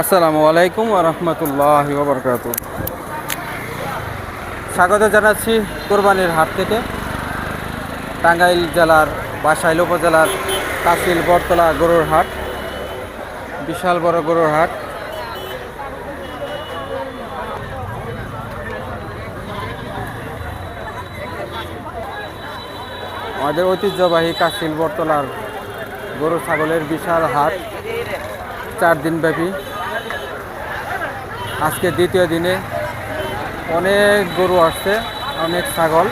আসসালামু আলাইকুম রহমতুল্লাহ বরকাত স্বাগত জানাচ্ছি কোরবানির হাট থেকে। টাঙ্গাইল জেলার, বাসাইল উপজেলার কাশিল বরতলা গরুর হাট। বিশাল বড় গরুর হাট। আমাদের ঐতিহ্যবাহী কাশিল বরতলার গরু ছাগলের বিশাল হাট। চার দিন ব্যাপী। আজকে দ্বিতীয় দিনে অনেক গরু আসছে অনেক ছাগল।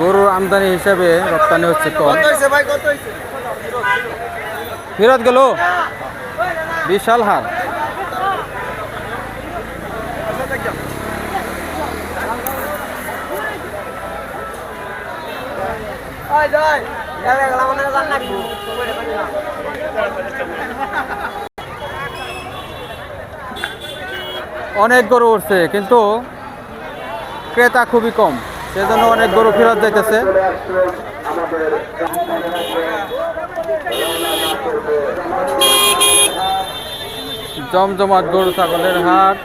গরুর আমদানি হিসাবে রপ্তানি হচ্ছে কম। ফেরত গেল? বিশাল হার। অনেক গরু উঠছে কিন্তু ক্রেতা খুবই কম। সেজন্য অনেক গরু ফেরত যাইতেছে। জমজমাট গরু ছাগলের হাট।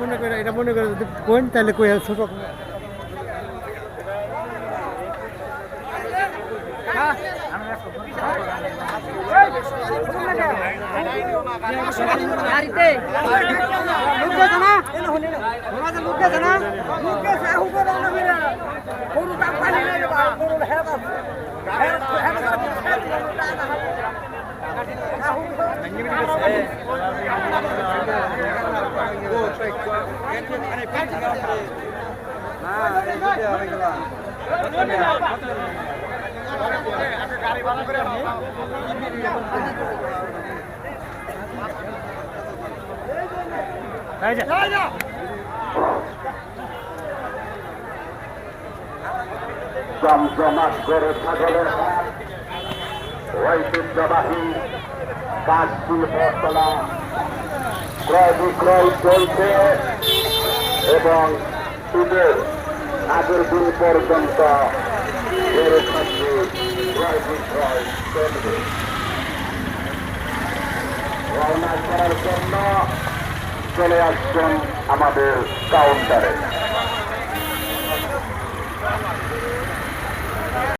মনে করে এটা মনে করে যদি কোন তাহলে কই ছোট গাড়ি ভাড়া করে জমজমাট করে ছাগলের ঐতিহ্যবাহী কাশফুল বটতলা ক্রয় বিক্রয় চলছে এবং ঈদের আগের দিন পর্যন্ত গরু খাদ্য ক্রয় বিক্রয় চলবে রওনা করার জন্য চলে আসছেন আমাদের কাউন্টারে